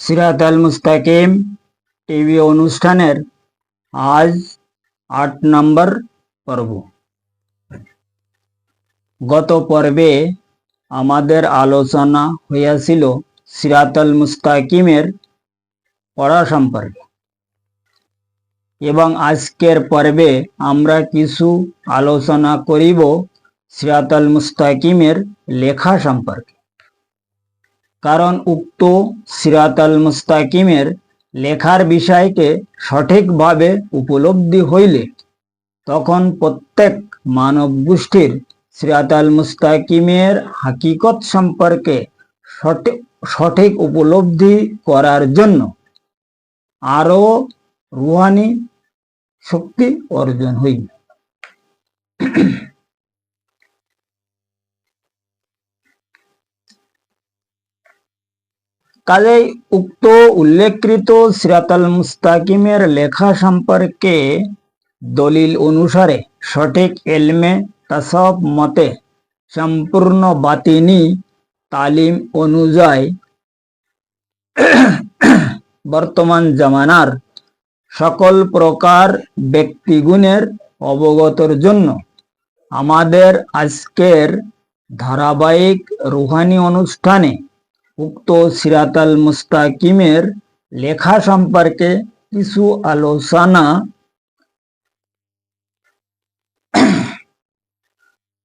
সিরাত আল মুস্তাকিম TV অনুষ্ঠানের আজ আট নম্বর পর্ব। গত পর্বে আমাদের আলোচনা হইয়াছিল সিরাত আল মুস্তাকিমের পড়া সম্পর্কে এবং আজকের পর্বে আমরা কিছু আলোচনা করিব সিরাত আল মুস্তাকিমের লেখা সম্পর্কে। কারণ উক্ত সিরাত আল মুস্তাকিমের লেখার বিষয়কে সঠিকভাবে উপলব্ধি হইলে তখন প্রত্যেক মানব গোষ্ঠীর সিরাত আল মুস্তাকিমের হাকিকত সম্পর্কে সঠিক সঠিক উপলব্ধি করার জন্য আরও রুহানি শক্তি অর্জন হইবে। কাজেই উক্ত উল্লেখকৃত সিরাতাল মুস্তাকিমের লেখা সম্পর্কে দলিল অনুসারে সঠিক এলমে তসব মতে সম্পূর্ণ বাতিনি তালিম অনুযায়ী বর্তমান জামানার সকল প্রকার ব্যক্তিগুণের অবগতর জন্য আমাদের আজকের ধারাবাহিক রুহানি অনুষ্ঠানে উক্ত সিরাতাল মুস্তাকিমের লেখা সম্পর্কে কিছু আলোচনা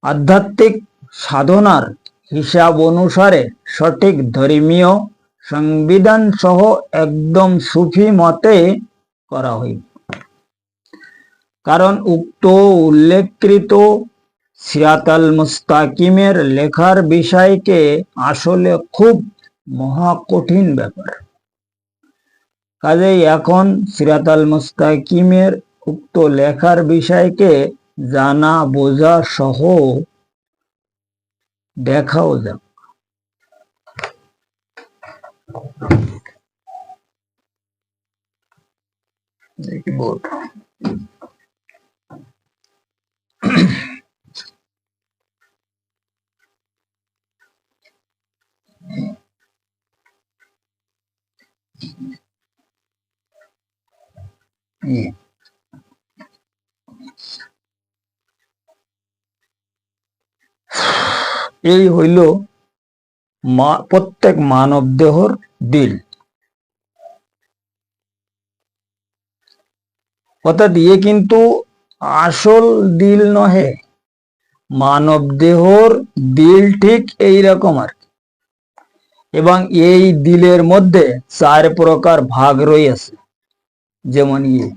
আধ্যাত্মিক সাধনার হিসাব অনুসারে সঠিক ধর্মীয় সংবিধান সহ একদম সুফি মতে করা হইবে। কারণ উক্ত উল্লেখকৃত সিরাতাল মুস্তাকিমের লেখার বিষয়কে আসলে খুব মহা কঠিন ব্যাপার। কাজেই এখন সিরাতাল মুস্তাকিমের উক্ত লেখার বিষয়কে জানা, বোঝা সহ দেখাও যাক। দেখি বোর্ড। ইয়ে। এই হইল প্রত্যেক মানব দেহর দিল অর্থাৎ ইয়ে কিন্তু আসল দিল নহে, মানব দেহর দিল ঠিক এই রকম আর কি। এবং এই দিলের মধ্যে চার প্রকার ভাগ রয়েছে। যেমন ইয়ে।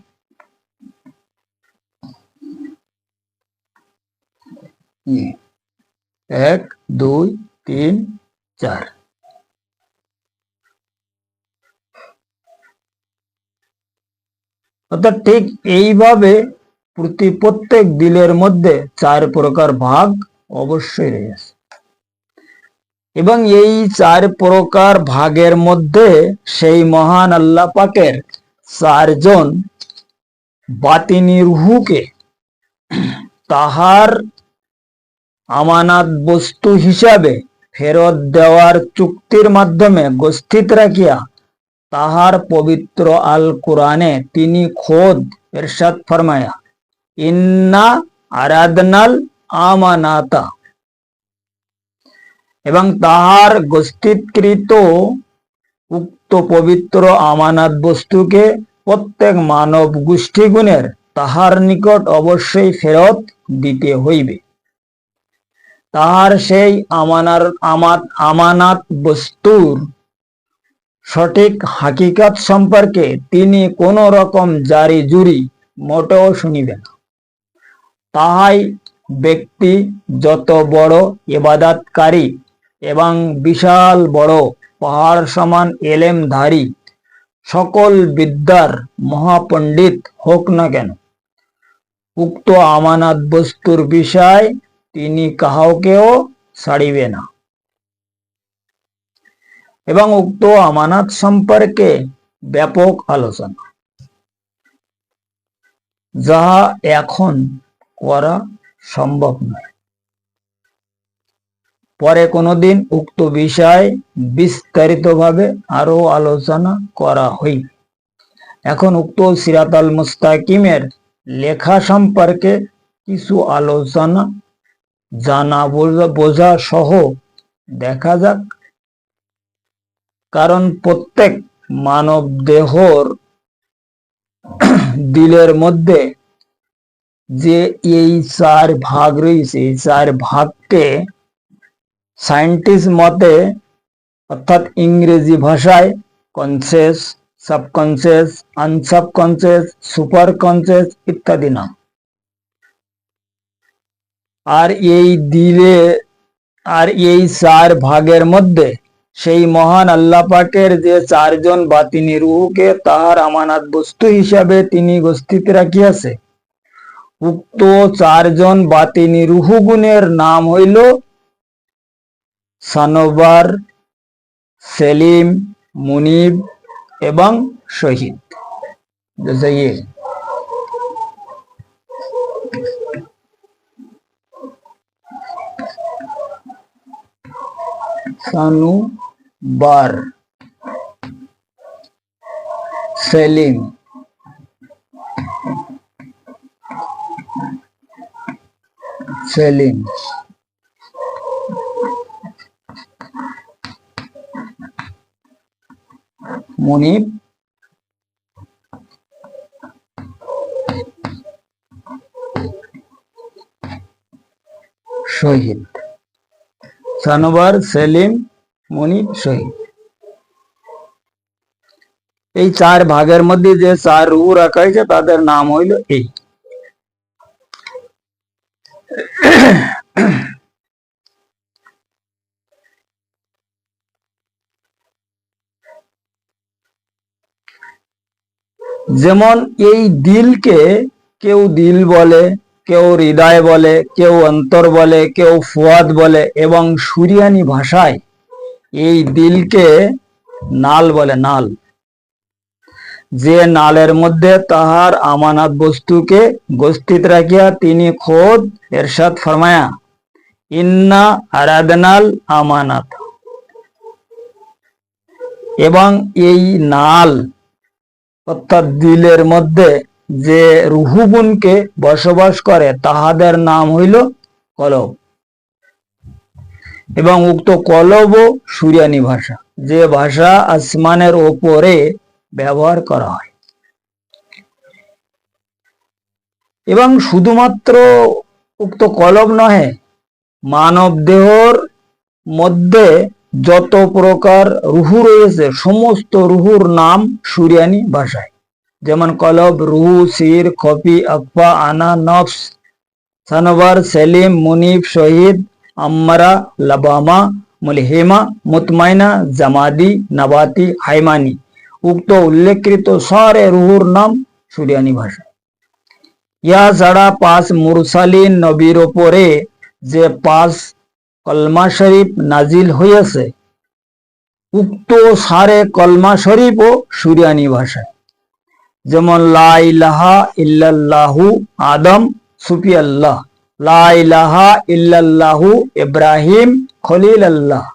এক, দুই, তিন, চার। অর্থাৎ ঠিক এইভাবে প্রতি প্রত্যেক দিলের মধ্যে চার প্রকার ভাগ অবশ্যই রয়েছে। এবং এই চার প্রকার ভাগের মধ্যে সেই মহান আল্লাহ পাকের চারজন বাতিনি রুহুকে তাহার আমানাত বস্তু হিসাবে ফেরত দেওয়ার চুক্তির মাধ্যমে গস্থিত রাখিয়া তাহার পবিত্র আল কোরআনে তিনি খোদ এরশাদ ফরমায়া, ইন্না আরাদনাল আমানাতা। এবং তাহার গোষ্ঠীকৃত উক্ত পবিত্র আমানাত বস্তুকে প্রত্যেক মানব গোষ্ঠীগুণের তাহার নিকট অবশ্যই ফেরত দিতে হইবে তাহার সেই আমানার আমাত আমানাত বস্তুর সঠিক হাকিকাত সম্পর্কে তিনি কোন রকম জারি জুরি মোটেও শুনিবেন না। তাহাই ব্যক্তি যত বড় ইবাদাতকারী এবং বিশাল বড় পাহাড় সমান এলেমধারী সকল বিদ্যার মহাপণ্ডিত হোক না কেন। উক্ত আমানাত বস্তুর বিষয় তিনি কাহাকেও ছাড়িবে না। এবং উক্ত আমানাত সম্পর্কে ব্যাপক আলোচনা। যাহা এখন করা সম্ভব নয়। পরে কোনোদিন উক্ত বিষয় বিস্তারিতভাবে আরও আলোচনা করা হইবে এখন উক্ত সিরাত আল মুস্তাকিমের লেখা সম্পর্কে কিছু আলোচনা জানা বোঝা সহ দেখা যাক। কারণ প্রত্যেক মানব দেহর দিলের মধ্যে যে এই চার ভাগ রয়েছে, এই চার ভাগকে সায়েন্টিস্ট মতে, অর্থাৎ ইংরেজি ভাষায় conscious subconscious unconscious super conscious ইত্যাদি নাম। আর এই দিলে, আর এই চার ভাগের মধ্যে সেই মহান আল্লাহ পাকের যে চারজন বাতিনি রুহুকে তাহার আমানাত বস্তু হিসাবে তিনি গস্থিত রাখিয়াছে। উক্ত চারজন বাতিনি রুহু গুণের নাম হইল সানোবার সেলিম মুনিব এবং শহীদ। সানু বার সেলিম। সেলিম। মুনিব। শহীদ। সানোবার, সেলিম, মনিব, শহীদ। এই চার ভাগের মধ্যে যে চার রু রাখা হয়েছে, তাদের নাম হইল এই। যেমন এই দিলকে কেউ দিল বলে, কেউ হৃদয় বলে, কেউ অন্তর বলে, কেউ ফুয়াদ বলে এবং সুরিয়ানি ভাষায় এই দিলকে নাল বলে, নাল। যে নালের মধ্যে তাহার আমানাত বস্তুকে গস্থিত রাখিয়া তিনি খোদ এরশাদ ফরমায়া, ইন্না আরাদনাল আমানাত। এবং এই নাল অর্থাৎ দিলের মধ্যে যে রুহুগুনকে বসবাস করে, তাহাদের নাম হইল কলব। এবং উক্ত কলব ও সুরিয়ানি ভাষা, যে ভাষা আসমানের ওপরে ব্যবহার করা হয়। এবং শুধুমাত্র উক্ত কলব নহে মানব দেহর মধ্যে যত প্রকার রুহু রয়েছে, সমস্ত রুহুর নাম সুরিয়ানি ভাষায়। যেমন কলব, রুহু, সির খপি আকফা, আনা, নফস সানোবার সেলিম মুনিফ শহীদ, আম্মারা, লাবামা, মুলহিমা, মুতমাইনা, জামাদি, নাবাতি, হাইমানি। উক্ত উল্লেখকৃত সারে রুহুর নাম সুরিয়ানি ভাষা ইয়া ছাড়া পাঁচ মুরসালিন নবীর ওপরে যে পাঁচ কলমা শরীফ নাজিল হইয়াছে। উক্ত সারে কলমা শরীফও সুরিয়ানি ভাষায় যেমন, লা ইলাহা ইল্লাল্লাহু আদম সুফি আল্লাহ লা ইলাহা ইল্লাল্লাহু ইব্রাহিম খলিল আল্লাহ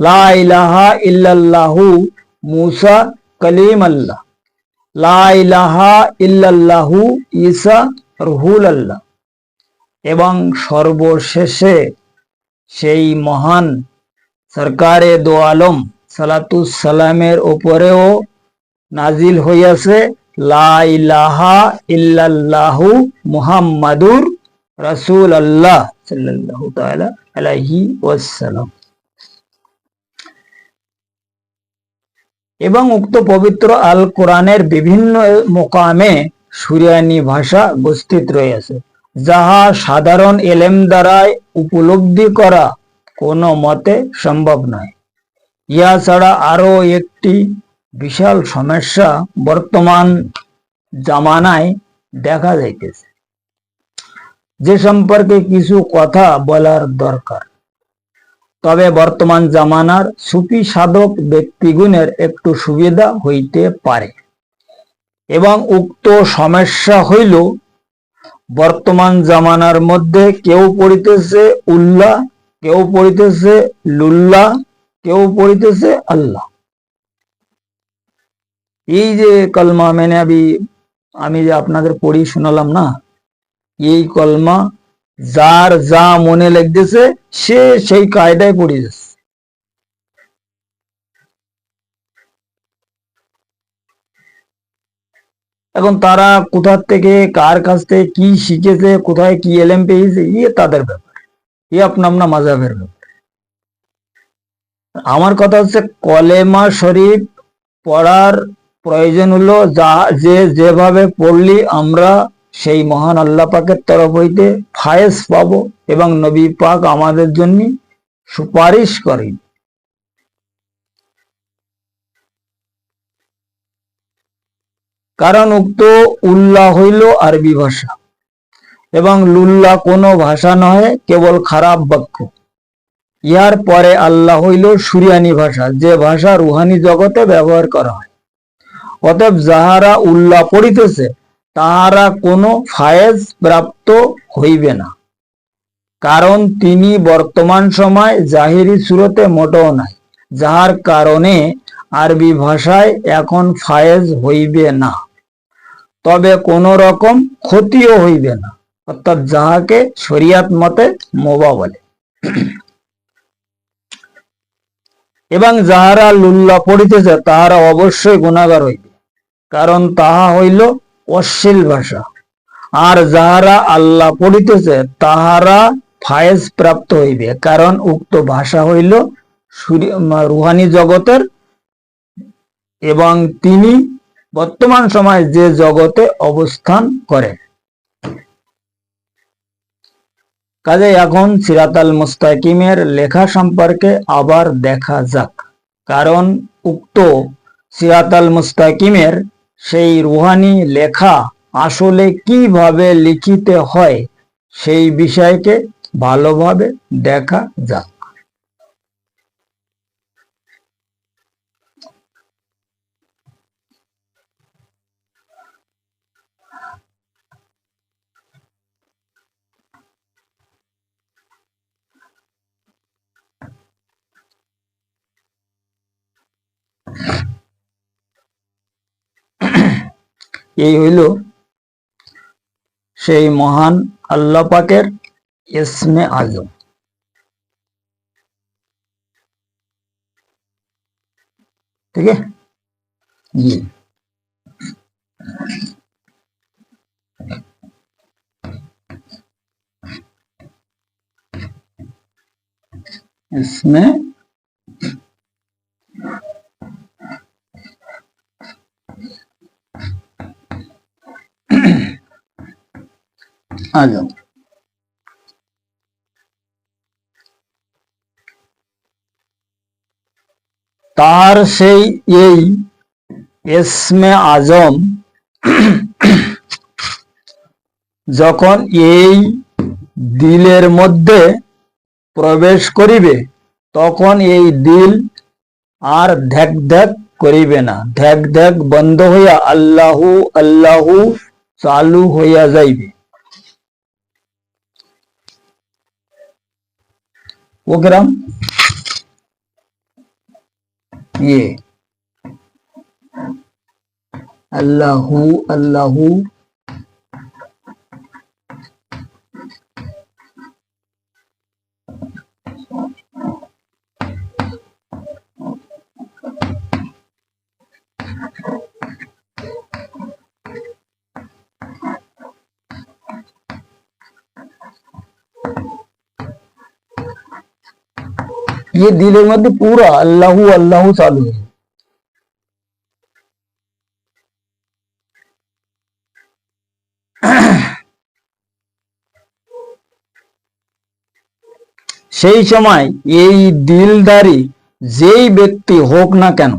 লা ইলাহা ইল্লাল্লাহু মুসা কলিম আল্লাহ লা ইলাহা ইল্লাল্লাহু ঈসা রুহুল আল্লাহ এবং সর্বশেষে সেই মহান সরকারে দো আলম সালামের ওপরেও নাজিল হইয়াছে, লা ইলাহা ইল্লাল্লাহু মুহাম্মাদুর রাসূল আল্লাহ সাল্লাল্লাহু তাআলা আলাইহি ওয়াসাল্লাম। এবং উক্ত পবিত্র আল কোরআনের বিভিন্ন মোকামে সুরিয়ানি ভাষা উপস্থিত রয়েছে। যাহা সাধারণ এলেম দ্বারাই উপলব্ধি করা কোনো মতে সম্ভব নয়। ইয়া ছাড়া আরও একটি বিশাল সমস্যা বর্তমান জামানায় দেখা যাইতেছে। যে সম্পর্কে কিছু কথা বলার দরকার। তবে বর্তমান জামানার সুফি সাধক ব্যক্তিগুণের একটু সুবিধা হইতে পারে। এবং উক্ত সমস্যা হইল বর্তমান জামানার মধ্যে কেউ পড়িতেছে উল্লাহ, কেউ পড়িতেছে লুল্লা কেউ পড়িতেছে আল্লাহ। এই যে কলমা মেনে আমি আমি যে আপনাদের পড়ি শোনালাম না, এই কলমা যার যা মনে লাগতেছে সে সেই কায়দায় পড়ে এখন তারা কোথা থেকে, কার কাছ থেকে, কি শিখেছে, কোথায় কি এলেম পেয়েছে ইয়ে তাদের ব্যাপার। ইয়ে আপনা আপনা মাজাবের ব্যাপার। আমার কথা হচ্ছে, কলেমা শরীফ পড়ার প্রয়োজন হলো যা, যে যেভাবে পড়লি আমরা সেই মহান আল্লাহ পাকের তরফ হইতে ফায়েজ পাবো এবং নবী পাক আমাদের জন্য সুপারিশ করেন। কারণ উক্ত উল্লাহ হইল আরবি ভাষা। এবং লুল্লা কোনো ভাষা নহে, কেবল খারাপ বাক্য। ইহার পরে আল্লাহ হইল সুরিয়ানি ভাষা, যে ভাষা রুহানি জগতে ব্যবহার করা হয়। অতএব যাহারা উল্লাহ পড়িতেছে, তাহারা কোনো ফায়েজ প্রাপ্ত হইবে না। কারণ তিনি বর্তমান সময় জাহিরি সুরতে মোটেও নাই, যাহার কারণে আরবি ভাষায় এখন ফায়েজ হইবে না। তবে কোন রকম ক্ষতিও হইবে না। অর্থাৎ যাহাকে শরিয়াত মতে মোবা বলে। এবং যাহারা লুল্লা পড়িতেছে, তাহারা অবশ্যই গুণাগার হইবে। কারণ তাহা হইল অশ্লীল ভাষা। আর যাহারা আল্লাহ পড়িতেছে, তাহারা ফায়েজ প্রাপ্ত হইবে। কারণ উক্ত ভাষা হইল রুহানি জগতের এবং তিনি বর্তমান সময় যে জগতে অবস্থান করেন কাজে এখন সিরাতাল মুস্তাকিমের লেখা সম্পর্কে আবার দেখা যাক। কারণ উক্ত সিরাতাল মুস্তাকিমের সেই রুহানি লেখা আসলে কীভাবে লিখিতে হয় সেই বিষয়কে ভালোভাবে দেখা যাক। এই হইল সেই মহান আল্লাহ পাকের ইসমে আজম ঠিক আছে জি इसमें আজম তার সেই এই এসমে আজম যখন এই দিলের মধ্যে প্রবেশ করিবে, তখন এই দিল আর ধ্যাক ধ্যাক করিবে না। ধ্যাক ধ্যাক বন্ধ হইয়া আল্লাহু আল্লাহু চালু হইয়া যাইবে। वो ग्राम? ये। अल्लाहू अल्लाहू। ये दिलेर মধ্যে পুরা আল্লাহু আল্লাহু চালু হয়ে যাবে। সেই সময় এই দিলদারি যেই ব্যক্তি হোক না কেন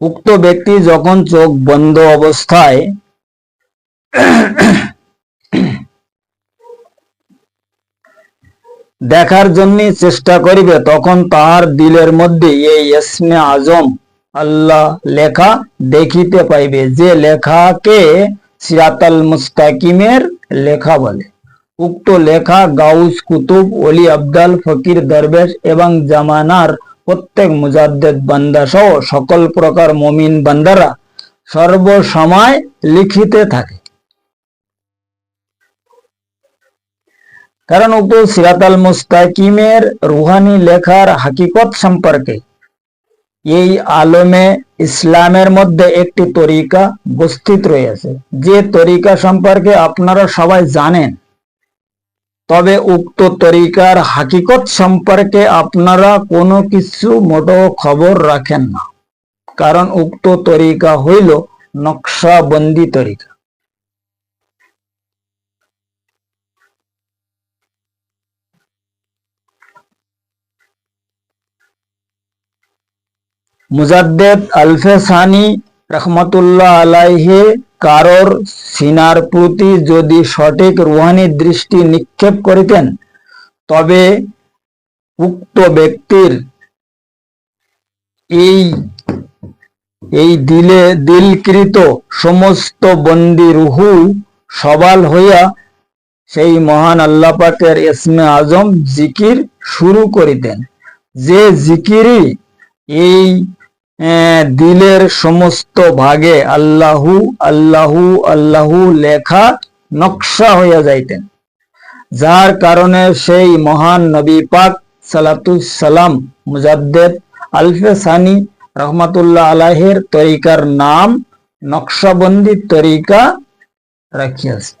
উক্ত ব্যক্তি যখন চোখ বন্ধ অবস্থায় দেখার জন্য চেষ্টা করিবে, তখন তাহার দিলের মধ্যে এই ইসমে আজম আল্লাহ লেখা দেখিতে পাইবে, যে লেখাকে সিরাতাল মুস্তাকিমের লেখা বলে। উক্ত লেখা গাউস কুতুব, অলি আবদাল, ফকির দরবেশ এবং জামানার প্রত্যেক মুজাদ্দেদ বান্দা সহ সকল প্রকার মমিন বান্দারা সর্বসময় লিখিতে থাকে। কারণ উক্ত সিরাত আল মুস্তাকিমের রুহানি লেখার হাকিকত সম্পর্কে। এই আলমে ইসলামের মধ্যে একটি তরিকা উপস্থিত রয়েছে। যে তরিকা সম্পর্কে আপনারা সবাই জানেন। তবে উক্ত তরিকার হাকিকত সম্পর্কে আপনারা কোনো কিছু মোটো খবর রাখেন না। কারণ উক্ত তরিকা হইল নকশাবন্দি তরিকা। মুজাদ্দেদ আলফে সানি রহমতুল্লাহ আলাইহে কারোর সিনার প্রতি যদি সঠিক রুহানি দৃষ্টি নিক্ষেপ করিতেন, তবে উক্ত ব্যক্তির এই এই দিলে দিলকৃত সমস্ত বন্দি রুহু সবাল হইয়া সেই মহান আল্লাহ পাকের ইসমে আজম জিকির শুরু করিতেন। যে জিকিরই এই দিলের সমস্ত ভাগে আল্লাহু আল্লাহু আল্লাহু লেখা নকশা হইয়া যাইতেন। যার কারণে সেই মহান নবী পাক সালাতুসালাম মুজাদ্দেদ আলফে সানি রহমাতুল্লাহ আলাহের তরিকার নাম নকশাবন্দি তরিকা রাখিয়াছে।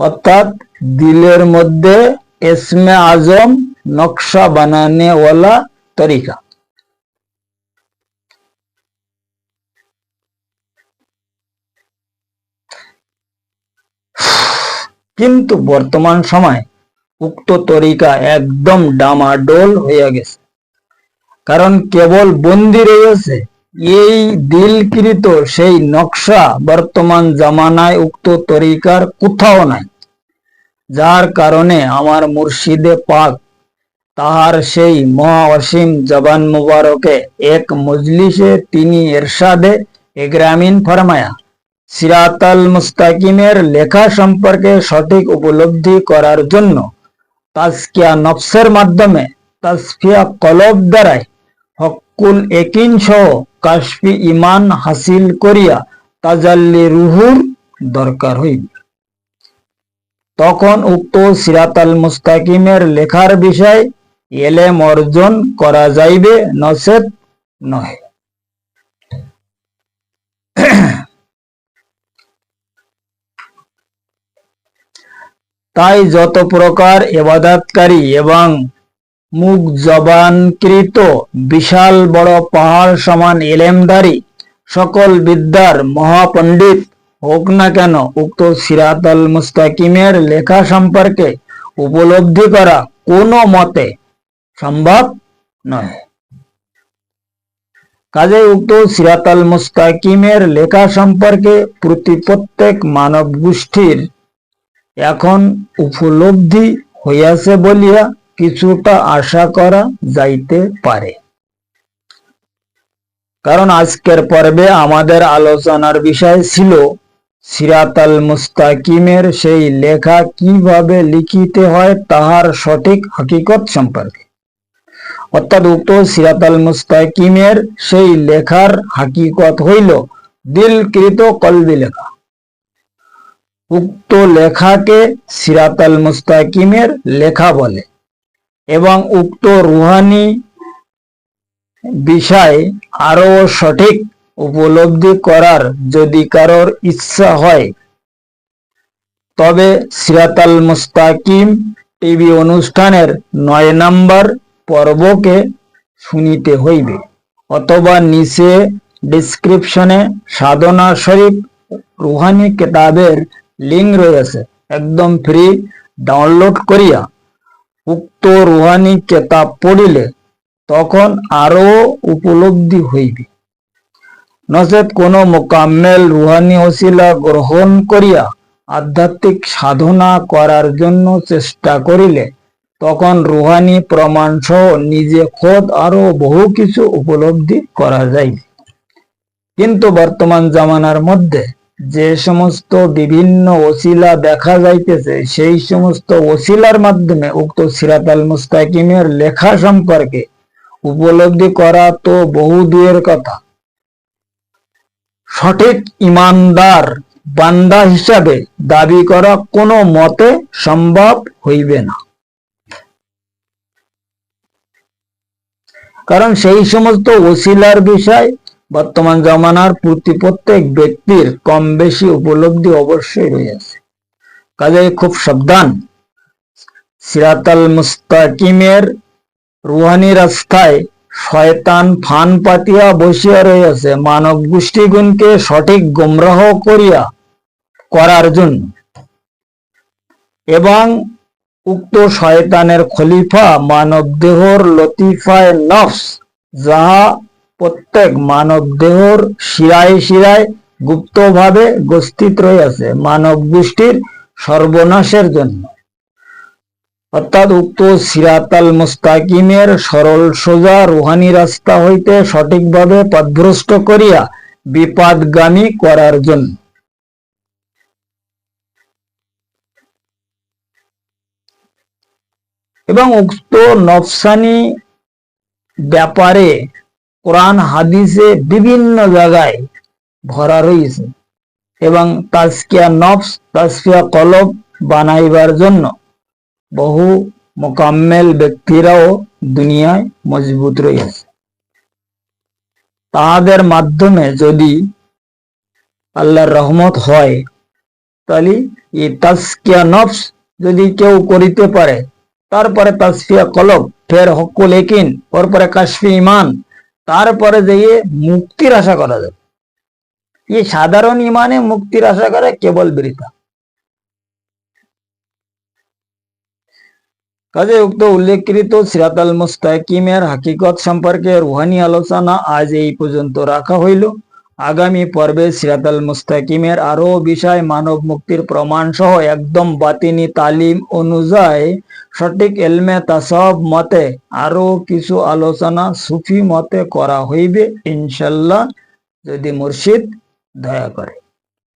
অর্থাৎ দিলের মধ্যে এসমে আজম নকশা বানানেওয়ালা তরিকা। কিন্তু বর্তমান সময় উক্ত তরিকা একদম ডামাডোল হইয়া গেছে। কারণ কেবল বন্দি রয়েছে এই দিলকৃত সেই নকশা বর্তমান জামানায় উক্ত তরিকার কোথাও নাই। যার কারণে আমার মুর্শিদে পাক তাহার সেই মহা অসীম জবান মুবারকে এক মজলিসে তিনি এরশাদে এগ্রামিন ফরমায়া। সিরাতাল মুস্তাকিমের লেখা সম্পর্কে সঠিক উপলব্ধি করার জন্য তাজকিয়া নফসের মাধ্যমে তাসফিয়া কলব দ্বারাই হকুল একিন সহ কাশফি ইমান হাসিল করিয়া তাজাল্লি রুহুর দরকার হইবে। তখন উক্ত সিরাতাল মুস্তাকিমের লেখার বিষয় এলেম অর্জন করা যাইবে, নচেত নহে। তাই যত প্রকার এবাদাতকারী এবং মুখ জবানকৃত বিশাল বড় পাহাড় সমান এলেমদারি, সকল বিদ্যার মহাপণ্ডিত হোক না কেন, উক্ত সিরাত আল মুস্তাকিমের লেখা সম্পর্কে উপলব্ধি করা কোনো মতে সম্ভব নয়। কাজে উক্ত সিরাত আল মুস্তাকিমের লেখা সম্পর্কে প্রতি প্রত্যেক মানব গোষ্ঠীর এখন উপলব্ধি হইয়াছে বলিয়া কিছুটা আশা করা যাইতে পারে। কারণ আজকের পর্বে আমাদের আলোচনার বিষয় ছিল সিরাত আল মুস্তাকিমের সেই লেখা কীভাবে লিখিতে হয়, তাহার সঠিক হকিকত সম্পর্কে। অর্থাৎ উক্ত সিরাত আল মুস্তাকিমের সেই লেখার হাকিকত হইল দিলকৃত কলবি লেখা। উক্ত লেখাকে সিরাত আল মুস্তাকিমের লেখা বলে এবং উক্ত রুহানি বিষয় আরও সঠিক উপলব্ধি করার যদি কারোর ইচ্ছা হয়, তবে সিরাতাল মুস্তাকিম টিভি অনুষ্ঠানের নয় নাম্বার পর্বকে শুনিতে হইবে, অথবা নিচে ডিসক্রিপশনে সাধনা শরীফ রুহানি কেতাবের লিঙ্ক রয়েছে, একদম ফ্রি ডাউনলোড করিয়া উক্ত রুহানি কেতাব পড়িলে তখন আরও উপলব্ধি হইবে। নচেত কোন মোকাম্মেল রুহানি ওসিলা গ্রহণ করিয়া আধ্যাত্মিক সাধনা করার জন্য চেষ্টা করিলে তখন রুহানি প্রমাণ সহ নিজে খোদ আরও বহু কিছু উপলব্ধি করা যায়। কিন্তু বর্তমান জামানার মধ্যে যে সমস্ত বিভিন্ন ওসিলা দেখা যাইতেছে, সেই সমস্ত ওসিলার মাধ্যমে উক্ত সিরাত আল মুস্তাকিমের লেখা সম্পর্কে উপলব্ধি করা তো বহু দূরের কথা। সঠিক ইমানদার বান্দা হিসাবে দাবি করা কোনো মতে সম্ভব হইবে না। কারণ সেই সমস্ত ওসিলার বিষয় বর্তমান জমানার প্রতি প্রত্যেক ব্যক্তির কম বেশি উপলব্ধি অবশ্যই রয়েছে। কাজে খুব সাবধান। সিরাতাল মুস্তাকিমের রুহানি রাস্তায় শয়তান ফান পাতিয়া বসিয়া রয়েছে। মানব গোষ্ঠীগুণকে সঠিক গুমরাহ করিয়া, করার জন্য। এবং উক্ত শয়তানের খলিফা মানব দেহর লতিফায় নফস, যাহা প্রত্যেক মানব দেহর শিরায় শিরায় গুপ্তভাবে গস্থিত রয়েছে মানব গোষ্ঠীর সর্বনাশের জন্য। অর্থাৎ উক্ত সিরাতাল মুস্তাকিমের সরল সোজা রুহানি রাস্তা হইতে সঠিকভাবে পথভ্রষ্ট করিয়া বিপদগামী করার জন্য। এবং উক্ত নফসানি ব্যাপারে কোরআন হাদিসে বিভিন্ন জায়গায় ভরা রয়েছে এবং তাজকিয়া নফস, তাজকিয়া কলব বানাইবার জন্য বহু মোকাম্মেল ব্যক্তিরাও দুনিয়ায় মজবুত রয়েছে। তাহাদের মাধ্যমে যদি আল্লাহর রহমত হয়, তাহলে এই তাজকিয়া নফস যদি কেউ করিতে পারে তারপরে তাসফিয়া কলব, ফের হকুল একিন পরে কাশফি ইমান তারপরে যেয়ে মুক্তির আশা করা যাবে। এই সাধারণ ইমানে মুক্তির আশা করে কেবল বৃথা কাজে উক্ত উল্লেখকৃত সিরাত আল মুস্তাকিমের হাকিকত সম্পর্কে রুহানি আলোচনা আজ এই পর্যন্ত রাখা হইল। আগামী পর্বে সিরাতাল মুস্তাকিমের আরও বিষয় মানব মুক্তির প্রমাণ সহ একদম বাতিনি তালিম অনুযায়ী সঠিক এলমে তাসব মতে আরও কিছু আলোচনা সুফি মতে করা হইবে, ইনশাল্লাহ। যদি মুর্শিদ, দয়া করে।